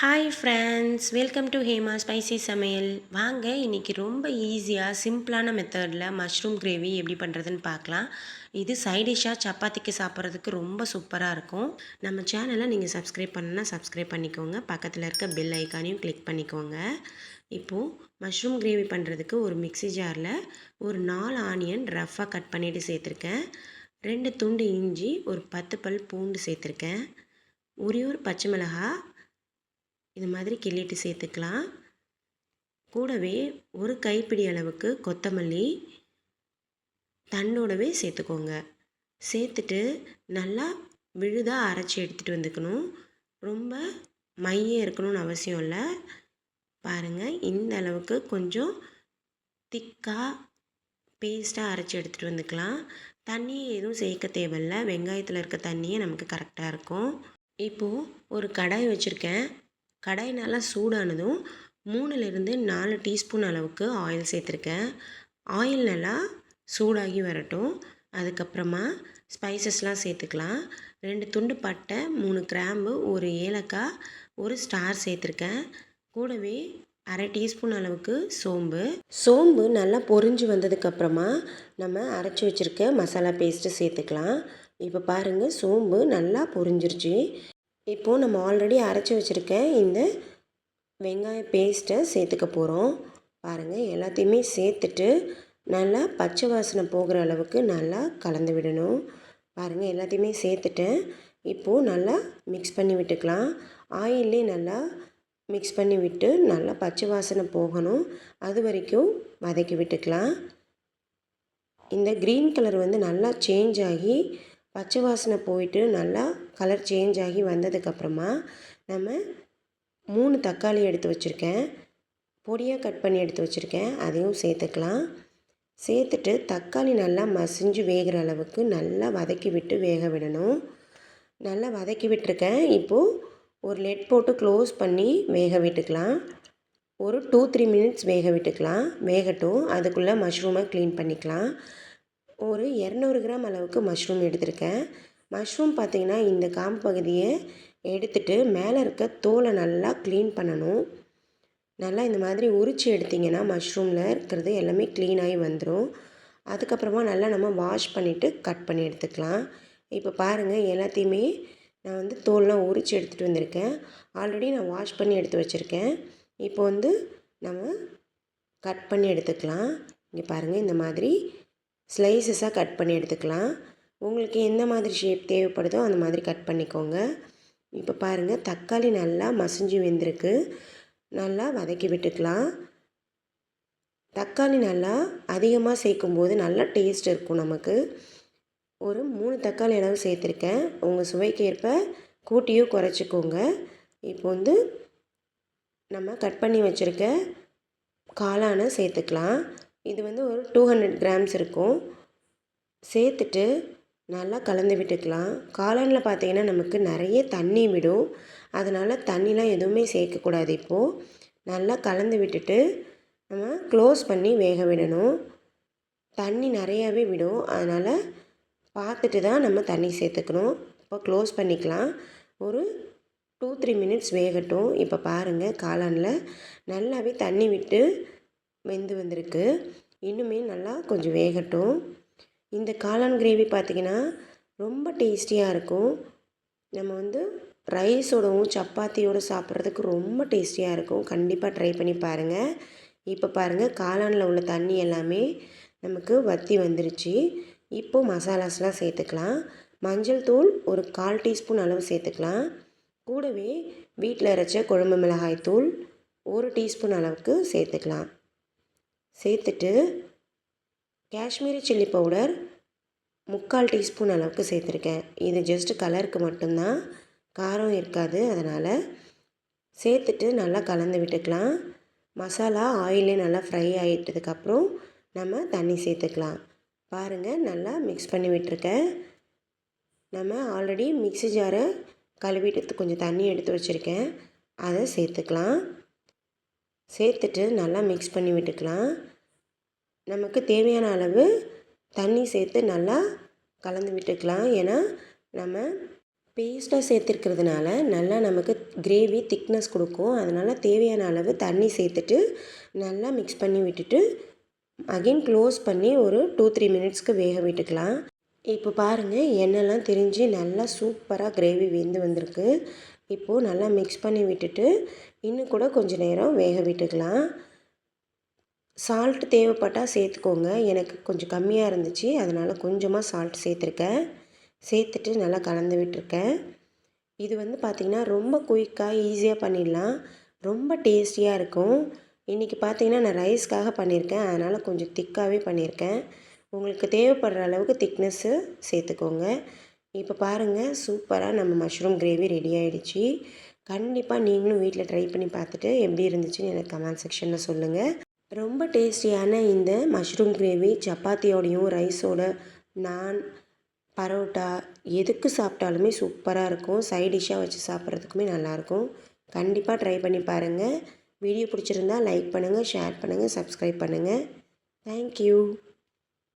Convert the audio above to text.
Hi friends welcome to Hema spicy சமையல் வாங்க இன்றைக்கி ரொம்ப ஈஸியாக சிம்பிளான மெத்தடில் மஷ்ரூம் கிரேவி எப்படி பண்ணுறதுன்னு பார்க்கலாம். இது சைடிஷ்ஷாக சப்பாத்திக்கு சாப்பிட்றதுக்கு ரொம்ப சூப்பராக இருக்கும். நம்ம சேனலை நீங்கள் சப்ஸ்கிரைப் பண்ணுன்னா சப்ஸ்கிரைப் பண்ணிக்கோங்க. பக்கத்தில் இருக்க பெல் ஐக்கானையும் கிளிக் பண்ணிக்கோங்க. இப்போது மஷ்ரூம் கிரேவி பண்ணுறதுக்கு ஒரு மிக்ஸி ஜாரில் ஒரு நாலு ஆனியன் ரஃப்பாக கட் பண்ணிவிட்டு சேர்த்துருக்கேன். ரெண்டு துண்டு இஞ்சி ஒரு பத்து பல் பூண்டு சேர்த்துருக்கேன். ஒரே ஒரு பச்சை மிளகாய் இது மாதிரி கிள்ளிட்டு சேர்த்துக்கலாம். கூடவே ஒரு கைப்பிடி அளவுக்கு கொத்தமல்லி தண்ணோடவே சேர்த்துக்கோங்க. சேர்த்துட்டு நல்லா விழுதாக அரைச்சி எடுத்துகிட்டு வந்துக்கணும். ரொம்ப மைய இருக்கணும்னு அவசியம் இல்லை. பாருங்கள் இந்த அளவுக்கு கொஞ்சம் திக்காக பேஸ்ட்டாக அரைச்சி எடுத்துகிட்டு வந்துக்கலாம். தண்ணியை எதுவும் சேர்க்க தேவையில்ல. வெங்காயத்தில் இருக்க தண்ணியே நமக்கு கரெக்டாக இருக்கும். இப்போது ஒரு கடாய் வச்சுருக்கேன். கடாய் நல்லா சூடானதும் மூணுலேருந்து நாலு டீஸ்பூன் அளவுக்கு ஆயில் சேர்த்துருக்கேன். ஆயில் நல்லா சூடாகி வரட்டும். அதுக்கப்புறமா ஸ்பைசஸ்லாம் சேர்த்துக்கலாம். ரெண்டு துண்டு பட்டை மூணு கிராம்பு ஒரு ஏலக்காய் ஒரு ஸ்டார் சேர்த்துருக்கேன். கூடவே அரை டீஸ்பூன் அளவுக்கு சோம்பு. சோம்பு நல்லா பொரிஞ்சு வந்ததுக்கப்புறமா நம்ம அரைச்சி வச்சுருக்க மசாலா பேஸ்ட்டு சேர்த்துக்கலாம். இப்போ பாருங்கள் சோம்பு நல்லா பொரிஞ்சிருச்சு. இப்போது நம்ம ஆல்ரெடி அரைச்சி வச்சுருக்க இந்த வெங்காய பேஸ்ட்டை சேர்த்துக்க போகிறோம் பாருங்கள் எல்லாத்தையுமே சேர்த்துட்டு நல்லா பச்சை வாசனை போகிற அளவுக்கு நல்லா கலந்து விடணும். பாருங்கள் எல்லாத்தையுமே சேர்த்துட்டேன். இப்போது நல்லா மிக்ஸ் பண்ணி விட்டுக்கலாம். ஆயிலே நல்லா மிக்ஸ் பண்ணி விட்டு நல்லா பச்சை வாசனை போகணும். அது வரைக்கும் வதக்கி விட்டுக்கலாம். இந்த க்ரீன் கலர் வந்து நல்லா சேஞ்ச் ஆகி பச்சை வாசனை போயிட்டு நல்லா கலர் சேஞ்ச் ஆகி வந்ததுக்கப்புறமா நம்ம மூணு தக்காளி எடுத்து வச்சுருக்கேன். பொடியாக கட் பண்ணி எடுத்து வச்சுருக்கேன். அதையும் சேர்த்துக்கலாம். சேர்த்துட்டு தக்காளி நல்லா மசிஞ்சு வேகிற அளவுக்கு நல்லா வதக்கி விட்டு வேக விடணும். நல்லா வதக்கி விட்டுருக்கேன். இப்போது ஒரு லெட் போட்டு க்ளோஸ் பண்ணி வேக விட்டுக்கலாம். ஒரு டூ த்ரீ மினிட்ஸ் வேக விட்டுக்கலாம். வேகட்டும். அதுக்குள்ளே மஷ்ரூமை க்ளீன் பண்ணிக்கலாம். ஒரு இரநூறு கிராம் அளவுக்கு மஷ்ரூம் எடுத்திருக்கேன். மஷ்ரூம் பார்த்திங்கன்னா இந்த காம்பு பகுதியை எடுத்துட்டு மேலே இருக்க தோலை நல்லா க்ளீன் பண்ணணும். நல்லா இந்த மாதிரி உரித்து எடுத்திங்கன்னா மஷ்ரூமில் இருக்கிறது எல்லாமே க்ளீனாகி வந்துடும் அதுக்கப்புறமா நல்லா நம்ம வாஷ் பண்ணிவிட்டு கட் பண்ணி எடுத்துக்கலாம். இப்போ பாருங்கள் எல்லாத்தையுமே நான் வந்து தோல்லாம் உரித்து எடுத்துகிட்டு வந்திருக்கேன். ஆல்ரெடி நான் வாஷ் பண்ணி எடுத்து வச்சுருக்கேன். இப்போ வந்து நம்ம கட் பண்ணி எடுத்துக்கலாம். இங்கே பாருங்கள் இந்த மாதிரி ஸ்லைசஸாக கட் பண்ணி எடுத்துக்கலாம். உங்களுக்கு எந்த மாதிரி ஷேப் தேவைப்படுதோ அந்த மாதிரி கட் பண்ணிக்கோங்க. இப்போ பாருங்கள் தக்காளி நல்லா மசிஞ்சு வெந்திருக்கு. நல்லா வதக்கி விட்டுக்கலாம். தக்காளி நல்லா அதிகமாக சேர்க்கும்போது நல்லா டேஸ்ட் இருக்கும் நமக்கு. ஒரு மூணு தக்காளி அளவு சேர்த்துருக்கேன். உங்கள் சுவைக்கேற்ப கூட்டியோ குறைச்சிக்கோங்க. இப்போ வந்து நம்ம கட் பண்ணி வச்சுருக்க காளானை சேர்த்துக்கலாம். இது வந்து ஒரு டூ ஹண்ட்ரட் கிராம்ஸ் இருக்கும். சேர்த்துட்டு நல்லா கலந்து விட்டுக்கலாம். காளானில் பார்த்திங்கன்னா நமக்கு நிறைய தண்ணி விடும். அதனால் தண்ணிலாம் எதுவுமே சேர்க்கக்கூடாது இப்போது நல்லா கலந்து விட்டுட்டு நம்ம க்ளோஸ் பண்ணி வேக விடணும். தண்ணி நிறையாவே விடும். அதனால் பார்த்துட்டு தான் நம்ம தண்ணி சேர்த்துக்கணும். இப்போ க்ளோஸ் பண்ணிக்கலாம். ஒரு டூ த்ரீ மினிட்ஸ் வேகட்டும். இப்போ பாருங்கள் காளானில் நல்லாவே தண்ணி விட்டு வெந்து வந்திருக்கு. இன்னுமே நல்லா கொஞ்சம் வேகட்டும். இந்த காளான் கிரேவி பார்த்திங்கன்னா ரொம்ப டேஸ்டியாக இருக்கும். நம்ம வந்து ரைஸோடவும் சப்பாத்தியோடு சாப்பிட்றதுக்கு ரொம்ப டேஸ்டியாக இருக்கும். கண்டிப்பாக ட்ரை பண்ணி பாருங்கள் இப்போ பாருங்கள் காளானில் உள்ள தண்ணி எல்லாமே நமக்கு வற்றி வந்துருச்சு. இப்போது மசாலாஸ்லாம் சேர்த்துக்கலாம். மஞ்சள் தூள் ஒரு கால் டீஸ்பூன் அளவு சேர்த்துக்கலாம். கூடவே வீட்டில் அரைச்ச குழம்பு மிளகாய் தூள் ஒரு டீஸ்பூன் அளவுக்கு சேர்த்துக்கலாம். சேர்த்துட்டு காஷ்மீரி சில்லி பவுடர் முக்கால் டீஸ்பூன் அளவுக்கு சேர்த்துருக்கேன். இது ஜஸ்ட்டு கலருக்கு மட்டும்தான். காரம் இருக்காது அதனால் சேர்த்துட்டு நல்லா கலந்து விட்டுக்கலாம். மசாலா ஆயிலே நல்லா ஃப்ரை ஆகிட்டதுக்கப்புறம் நம்ம தண்ணி சேர்த்துக்கலாம். பாருங்கள் நல்லா மிக்ஸ் பண்ணி விட்டுருக்கேன். நம்ம ஆல்ரெடி மிக்ஸி ஜாரை கழுவிட்டு கொஞ்சம் தண்ணி எடுத்து வச்சுருக்கேன். அதை சேர்த்துக்கலாம். சேர்த்துட்டு நல்லா மிக்ஸ் பண்ணி விட்டுக்கலாம். நமக்கு தேவையான அளவு தண்ணி சேர்த்து நல்லா கலந்து விட்டுக்கலாம். ஏன்னா நம்ம பேஸ்ட்டாக சேர்த்துருக்கிறதுனால நல்லா நமக்கு கிரேவி திக்னஸ் கொடுக்கும். அதனால் தேவையான அளவு தண்ணி சேர்த்துட்டு நல்லா மிக்ஸ் பண்ணி விட்டுட்டு அகைன் க்ளோஸ் பண்ணி ஒரு டூ த்ரீ மினிட்ஸ்க்கு வேக விட்டுக்கலாம். இப்போ பாருங்கள் எண்ணெய்லாம் திரிஞ்சு நல்லா சூப்பராக கிரேவி வெந்து வந்திருக்கு. இப்போது நல்லா மிக்ஸ் பண்ணி விட்டுட்டு இன்னும் கூட கொஞ்சம் நேரம் வேக விட்டுக்கலாம். சால்ட் தேவைப்பட்டால் சேர்த்துக்கோங்க. எனக்கு கொஞ்சம் கம்மியாக இருந்துச்சு. அதனால் கொஞ்சமாக சால்ட் சேர்த்துருக்கேன். சேர்த்துட்டு நல்லா கலந்து விட்டுருக்கேன். இது வந்து பார்த்திங்கன்னா ரொம்ப குயிக்காக ஈஸியாக பண்ணிடலாம். ரொம்ப டேஸ்டியாக இருக்கும். இன்றைக்கி பார்த்திங்கன்னா நான் ரைஸ்க்காக பண்ணியிருக்கேன் அதனால் கொஞ்சம் திக்காகவே பண்ணியிருக்கேன் உங்களுக்கு தேவைப்படுற அளவுக்கு திக்னஸ்ஸு சேர்த்துக்கோங்க. இப்போ பாருங்கள் சூப்பராக நம்ம மஷ்ரூம் கிரேவி ரெடி ஆகிடுச்சி கண்டிப்பாக நீங்களும் வீட்டில் ட்ரை பண்ணி பார்த்துட்டு எப்படி இருந்துச்சுன்னு எனக்கு கமெண்ட் செக்ஷனில் சொல்லுங்கள் ரொம்ப டேஸ்டியான இந்த மஷ்ரூம் கிரேவி சப்பாத்தியோடையும் ரைஸோட நான் பரோட்டா எதுக்கு சாப்பிட்டாலுமே சூப்பராக இருக்கும். சைட் டிஷ்ஷாக வச்சு சாப்பிட்றதுக்குமே நல்லாயிருக்கும் கண்டிப்பாக ட்ரை பண்ணி பாருங்கள் வீடியோ பிடிச்சிருந்தா லைக் பண்ணுங்கள் ஷேர் பண்ணுங்கள் சப்ஸ்கிரைப் பண்ணுங்கள் தேங்க்யூ